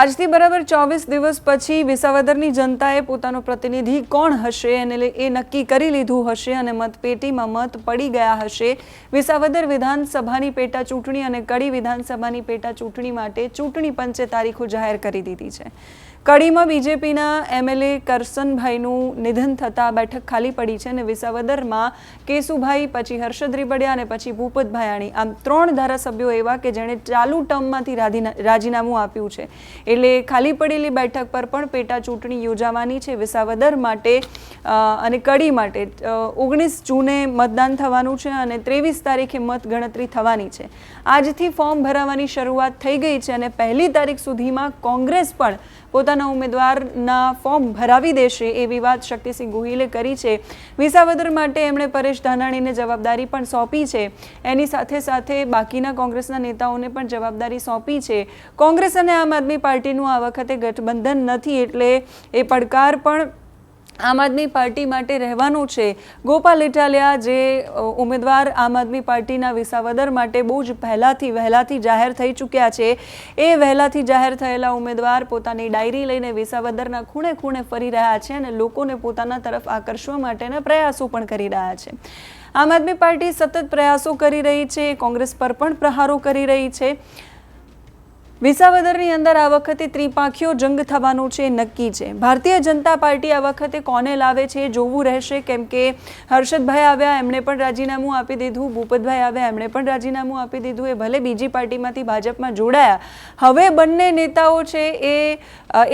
આજથી બરાબર ચોવીસ દિવસ પછી વિસાવદરની જનતાએ પોતાનો પ્રતિનિધિ કોણ હશે અને એ નક્કી કરી લીધું હશે અને મતપેટીમાં મત પડી ગયા હશે. વિસાવદર વિધાનસભાની પેટા ચૂંટણી અને કડી વિધાનસભાની પેટા ચૂંટણી માટે ચૂંટણી પંચે તારીખો જાહેર કરી દીધી છે. કડીમાં બીજેપીના એમએલએ કરસનભાઈનું નિધન થતાં બેઠક ખાલી પડી છે અને વિસાવદરમાં કેશુભાઈ, પછી હર્ષદ રીબડિયા અને પછી ભૂપત ભાયાણી આમ ત્રણ ધારાસભ્યો એવા કે જેણે ચાલુ ટર્મમાંથી રાજીનામું આપ્યું છે. એટલે ખાલી પડેલી બેઠક પર પણ પેટા ચૂંટણી યોજાવાની છે વિસાવદર માટે અને કડી માટે. ઓગણીસ જૂને મતદાન થવાનું છે અને ત્રેવીસ તારીખે મતગણતરી થવાની છે. આજથી ફોર્મ ભરાવાની શરૂઆત થઈ ગઈ છે અને પહેલી તારીખ સુધીમાં કોંગ્રેસ પણ પોતાના ઉમેદવારના ફોર્મ ભરાવી દેશે એવી વાત શક્તિસિંહ ગોહિલે કરી છે. વિસાવદર માટે એમણે પરેશ ધાનાણીને જવાબદારી પણ સોંપી છે. એની સાથે સાથે બાકીના કોંગ્રેસના નેતાઓને પણ જવાબદારી સોંપી છે. કોંગ્રેસ અને આમ આદમી પાર્ટીનું આ વખતે ગઠબંધન નથી એટલે એ પડકાર પણ આમ આદમી પાર્ટી માટે રહેવાનું છે. ગોપાલ ઇટાલિયા જે ઉમેદવાર આમ આદમી પાર્ટીના વિસાવદર માટે બહુ જ પહેલાંથી વહેલાથી જાહેર થઈ ચૂક્યા છે. એ વહેલાથી જાહેર થયેલા ઉમેદવાર પોતાની ડાયરી લઈને વિસાવદરના ખૂણે ખૂણે ફરી રહ્યા છે અને લોકોને પોતાના તરફ આકર્ષવા માટેના પ્રયાસો પણ કરી રહ્યા છે. આમ આદમી પાર્ટી સતત પ્રયાસો કરી રહી છે. કોંગ્રેસ પર પણ પ્રહારો કરી રહી છે. વિસાવદરની અંદર આ વખતે ત્રિપાંખીઓ જંગ થવાનું છે નક્કી છે. ભારતીય જનતા પાર્ટી આ વખતે કોને લાવે છે જોવું રહેશે. કેમ કે હર્ષદભાઈ આવ્યા, એમણે પણ રાજીનામું આપી દીધું. ભૂપતભાઈ આવ્યા, એમણે પણ રાજીનામું આપી દીધું. એ ભલે બીજી પાર્ટીમાંથી ભાજપમાં જોડાયા. હવે બંને નેતાઓ છે એ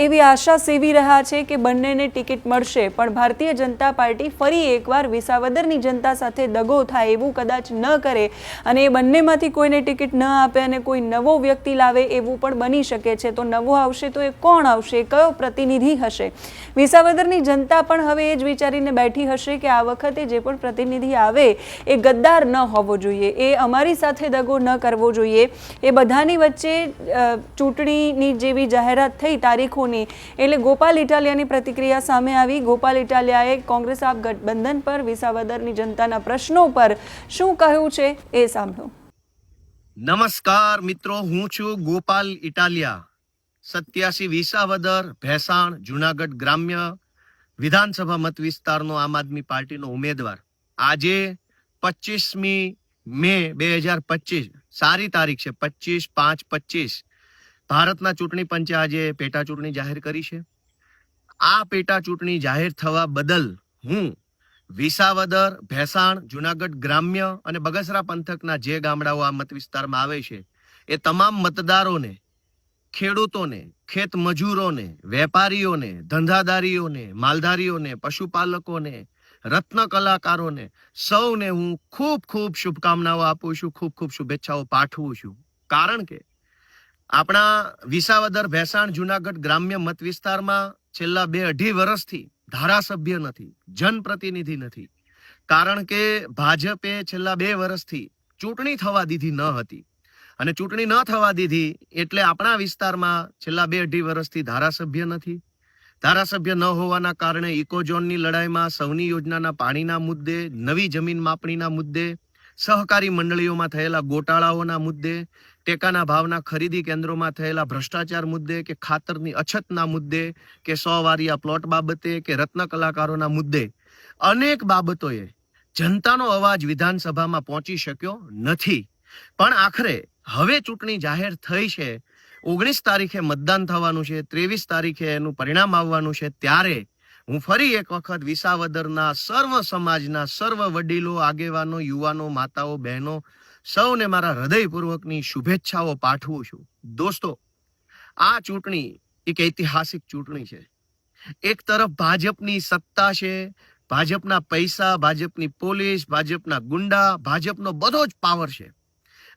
એવી આશા સેવી રહ્યા છે કે બંનેને ટિકિટ મળશે. પણ ભારતીય જનતા પાર્ટી ફરી એકવાર વિસાવદરની જનતા સાથે દગો થાય એવું કદાચ ન કરે અને એ બંનેમાંથી કોઈને ટિકિટ ન આપે અને કોઈ નવો વ્યક્તિ લાવે એવું પણ બની શકે છે. તો નવો આવશે તો એ કોણ આવશે? કયો પ્રતિનિધિ હશે? વિસાવદરની જનતા પણ હવે એ જ વિચારીને બેઠી હશે કે આ વખતે જે પણ પ્રતિનિધિ આવે એ ગદ્દાર ન હોવો જોઈએ. એ અમારી સાથે દગો ન કરવો જોઈએ. એ બધાની વચ્ચે ચૂંટણીની જેવી જાહેરાત થઈ તારીખોની, એટલે ગોપાલ ઇટાલિયાની પ્રતિક્રિયા સામે આવી. ગોપાલ ઇટાલિયાએ કોંગ્રેસ આપ ગઠબંધન પર વિસાવદરની જનતાના પ્રશ્નો પર શું કહ્યું છે એ સાંભળો. નમસ્કાર મિત્રો, હું છું ગોપાલ ઇટાલિયા. સત્યાસી વિસાવદર, ભેસાણ, જુનાગઢ ગ્રામ્ય વિધાનસભા મત વિસ્તારનો આમ આદમી પાર્ટીનો ઉમેદવાર. આજે પચીસમી મે બે હજાર પચીસ સારી તારીખ છે પચીસ પાંચ પચીસ ભારતના ચૂંટણી પંચે આજે પેટા ચૂંટણી જાહેર કરી છે. આ પેટા ચૂંટણી જાહેર થવા બદલ હું વિસાવદર, ભેસાણ, જુનાગઢ ગ્રામ્ય અને બગસરા પંથકના જે ગામડાઓ આ મત વિસ્તારમાં આવે છે, એ તમામ મતદારોને, ખેડૂતોને, ખેત મજૂરોને, વેપારીઓને, ધંધાદારીઓને, માલધારીઓને, પશુપાલકોને, રત્ન કલાકારોને સૌને હું ખૂબ ખૂબ શુભકામનાઓ આપું છું, ખૂબ ખૂબ શુભેચ્છાઓ પાઠવું છું. કારણ કે આપણા વિસાવદર, ભેસાણ, જુનાગઢ ગ્રામ્ય મત વિસ્તારમાં છેલ્લા બે અઢી વર્ષથી ધારાસભ્ય નથી, જનપ્રતિનિધિ નથી. કારણ કે ભાજપે છેલ્લા બે વર્ષથી ચૂંટણી થવા દીધી ન હતી. અને ચૂંટણી ન થવા દીધી એટલે આપણા વિસ્તારમાં છેલ્લા બે અઢી વર્ષથી ધારાસભ્ય નથી. ધારાસભ્ય ન હોવાના કારણે ઇકોઝોનની લડાઈમાં સૌની યોજનાના પાણીના મુદ્દે, નવી જમીન માપણીના મુદ્દે, સહકારી મંડળીઓમાં થયેલા ગોટાળાઓના મુદ્દે ટેકાના ભાવના ખરીદી કેન્દ્રોમાં થયેલા ભ્રષ્ટાચાર મુદ્દે કે ખાતરની અછતના મુદ્દે કે સો વારિયા પ્લોટ બાબતે કે રત્ન કલાકારોના મુદ્દે અનેક બાબતોએ જનતાનો અવાજ વિધાનસભામાં પહોંચી શક્યો નથી. પણ આખરે હવે ચૂંટણી જાહેર થઈ છે. ઓગણીસ તારીખે મતદાન થવાનું છે, ત્રેવીસ તારીખે એનું પરિણામ આવવાનું છે. ત્યારે હું ફરી એક વખત વિસાવદરના સર્વ સમાજના સર્વ વડીલો, આગેવાનો, યુવાનો, માતાઓ, બહેનો સૌને મારા હૃદયપૂર્વકની શુભેચ્છાઓ પાઠવું છું. દોસ્તો, આ ચૂંટણી એક ઐતિહાસિક ચૂંટણી છે. એક તરફ ભાજપની સત્તા છે, ભાજપના પૈસા, ભાજપની પોલીસ, ભાજપના ગુંડા, ભાજપનો બધો જ પાવર છે.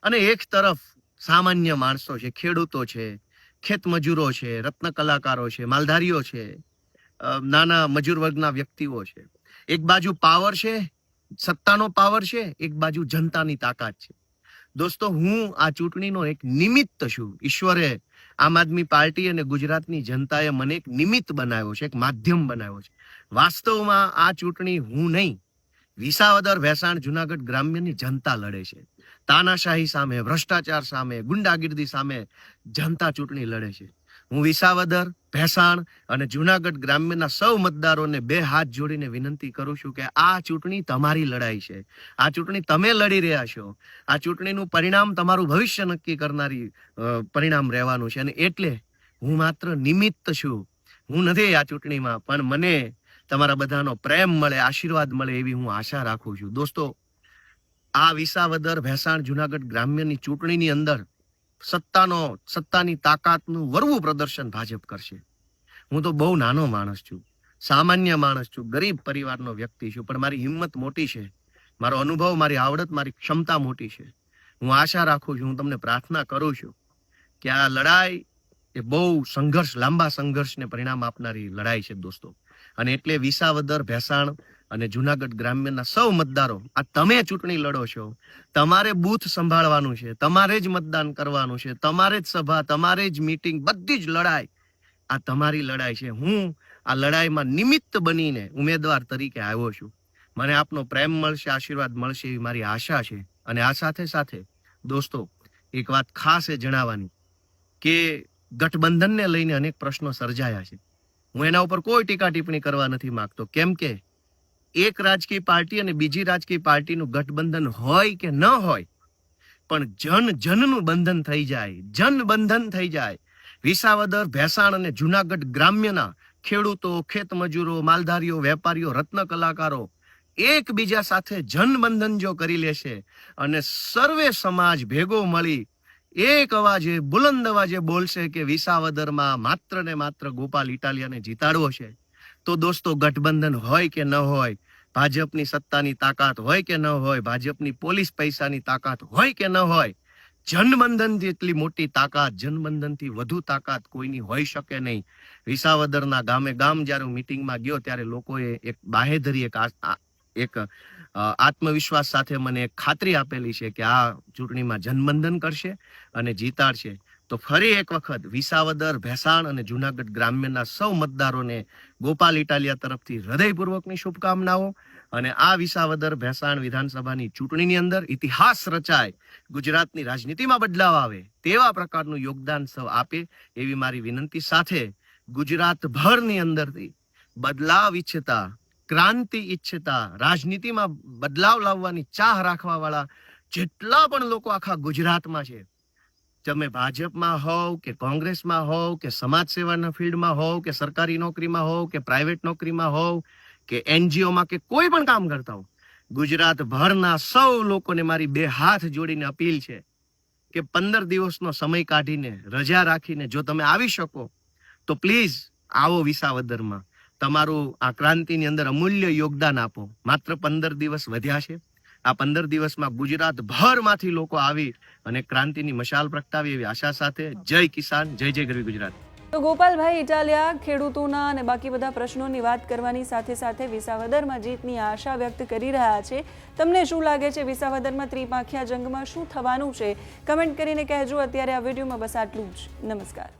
અને એક તરફ સામાન્ય માણસો છે, ખેડૂતો છે, ખેત મજૂરો છે, રત્ન કલાકારો છે, માલધારીઓ છે નાના મજૂર વર્ગના વ્યક્તિઓ છે. એક બાજુ પાવર છે, સત્તાનો પાવર છે, એક બાજુ જનતાની તાકાત છે. દોસ્તો, હું આ ચૂંટણીનો એક નિમિત્ત છું. ઈશ્વરે આમ આદમી પાર્ટી અને ગુજરાતની જનતાએ મને એક નિમિત્ત બનાવ્યો છે, એક માધ્યમ બનાવ્યો છે. વાસ્તવમાં આ ચૂંટણી હું નહીં, વિસાવદર ભેસાણ જુનાગઢ ગ્રામ્યની જનતા લડે છે. તાનાશાહી સામે, ભ્રષ્ટાચાર સામે, ગુંડાગીર્દી સામે જનતા ચૂંટણી લડે છે. હું વિસાવદર, ભેસાણ અને જુનાગઢ ગ્રામ્યના સૌ મતદારોને બે હાથ જોડીને વિનંતી કરું છું કે આ ચૂંટણી તમારી લડાઈ છે. આ ચૂંટણી તમે લડી રહ્યા છો. આ ચૂંટણીનું પરિણામ તમારું ભવિષ્ય નક્કી કરનારી પરિણામ રહેવાનું છે અને એટલે હું માત્ર નિમિત્ત છું. હું નથી આ ચૂંટણીમાં, પણ મને તમારા બધાનો પ્રેમ મળે, આશીર્વાદ મળે એવી હું આશા રાખું છું. દોસ્તો, આ વિસાવદર, ભેસાણ, જુનાગઢ ગ્રામ્યની ચૂંટણીની અંદર સત્તાનો, સત્તાની તાકાતનું વરવું પ્રદર્શન ભાજપ કરશે. હું તો બહુ નાનો માણસ છું, સામાન્ય માણસ છું, ગરીબ પરિવારનો વ્યક્તિ છું, પણ મારી હિંમત મોટી છે. મારો અનુભવ, મારી આવડત, મારી ક્ષમતા મોટી છે. હું આશા રાખું છું, હું તમને પ્રાર્થના કરું છું કે આ લડાઈ એ બહુ સંઘર્ષ, લાંબા સંઘર્ષને પરિણામ આપનારી લડાઈ છે, દોસ્તો. અને એટલે વિસાવદર, ભેસાણ અને જુનાગઢ ગ્રામ્યના સૌ મતદારો, આ તમે ચૂંટણી લડો છો, તમારે બૂથ સંભાળવાનું છે, તમારે જ મતદાન કરવાનું છે, તમારે જ સભા, તમારે જ મીટિંગ, બધી જ લડાઈ. આ તમારી લડાઈ છે. હું આ લડાઈમાં નિમિત્ત બનીને ઉમેદવાર તરીકે આવ્યો છું. મને આપનો પ્રેમ મળશે, આશીર્વાદ મળશે એવી મારી આશા છે. અને આ સાથે સાથે, દોસ્તો, એક વાત ખાસ એ જણાવવાની કે ગઠબંધનને લઈને અનેક પ્રશ્નો સર્જાયા છે. હું એના ઉપર કોઈ ટીકા ટિપ્પણી કરવા નથી માંગતો. કેમ કે એક રાજકીય પાર્ટી અને બીજી રાજકીય પાર્ટીનું ગઠબંધન હોય કે ન હોય, પણ જન જનનું બંધન થઈ જાય, જન બંધન થઈ જાય. વિસાવદર, ભેસાણ અને જુનાગઢ ગ્રામ્યના ખેડૂતો ખેતમજૂરો માલધારીઓ, વેપારીઓ, રત્ન કલાકારો એકબીજા સાથે જનબંધન જો કરી લેશે અને સર્વે સમાજ ભેગો મળી એક અવાજે, બુલંદ અવાજે બોલશે કે વિસાવદરમાં માત્ર ને માત્ર ગોપાલ ઇટાલિયાને જીતાડવો છે. તો દોસ્તો ગઠબંધન હોય કે ન હોય, ભાજપની સત્તાની તાકાત હોય કે ન હોય, ભાજપની પોલીસ પૈસાની તાકાત હોય કે ન હોય, જનબંધન જેટલી મોટી તાકાત, જનબંધનથી વધુ તાકાત કોઈની હોઈ શકે નહીં. વિસાવદરના ગામે ગામ જ્યારે હું મિટિંગમાં ગયો ત્યારે લોકોએ એક બાહેધરી, એક એક આત્મવિશ્વાસ સાથે મને ખાતરી આપેલી છે કે આ ચૂંટણીમાં જનબંધન કરશે અને જીતાડશે. તો ફરી એક વખત વિસાવદર, ભેસાણ અને જુનાગઢ ગ્રામ્યના સૌ મતદારોને ગોપાલ ઇટાલિયા તરફથી હૃદયપૂર્વકની શુભકામનાઓ અને આ વિસાવદર, ભેસાણ વિધાનસભાની ચૂંટણીની અંદર ઇતિહાસ રચાય, ગુજરાતની રાજનીતિમાં બદલાવ આવે, તેવા પ્રકારનું યોગદાન સૌ આપે એવી મારી વિનંતી સાથે ગુજરાતભરની અંદરથી બદલાવ ઈચ્છતા, ક્રાંતિ ઈચ્છતા, રાજનીતિમાં બદલાવ લાવવાની ચાહ રાખવાવાળા જેટલા પણ લોકો આખા ગુજરાતમાં છે તમે ભાજપમાં હોવ કે કોંગ્રેસમાં હોવ કે સમાજ સેવાના ફિલ્ડમાં હોવ કે સરકારી નોકરીમાં હોવ કે પ્રાઇવેટ નોકરીમાં હોવ કે એનજીઓમાં કે કોઈ પણ કામ કરતા હો ગુજરાતભરના સૌ લોકોને મારી બે હાથ જોડીને અપીલ છે કે પંદર દિવસનો સમય કાઢીને, રજા રાખીને જો તમે આવી શકો, તો પ્લીઝ આવો વિસાવદરમાં. તમારું આ ક્રાંતિની અંદર અમૂલ્ય યોગદાન આપો. માત્ર પંદર દિવસ વધ્યા છે. આ પંદર દિવસમાં ગુજરાત ભરમાંથી લોકો આવી અને ક્રાંતિની મશાલ પ્રગટાવી એવી આશા સાથે જય કિસાન, જય જય ગરવી ગુજરાત. તો ગોપાલભાઈ ઇટાલિયા, ખેડૂતોના અને બાકી બધા પ્રશ્નોની વાત કરવાની સાથે સાથે વિસાવદરમાં જીતની આશા વ્યક્ત કરી રહ્યા છે. તમને શું લાગે છે વિસાવદરમાં ત્રિપાંખિયા જંગમાં શું થવાનું છે? કમેન્ટ કરીને કહેજો. અત્યારે આ વિડીયોમાં બસ આટલું જ. નમસ્કાર.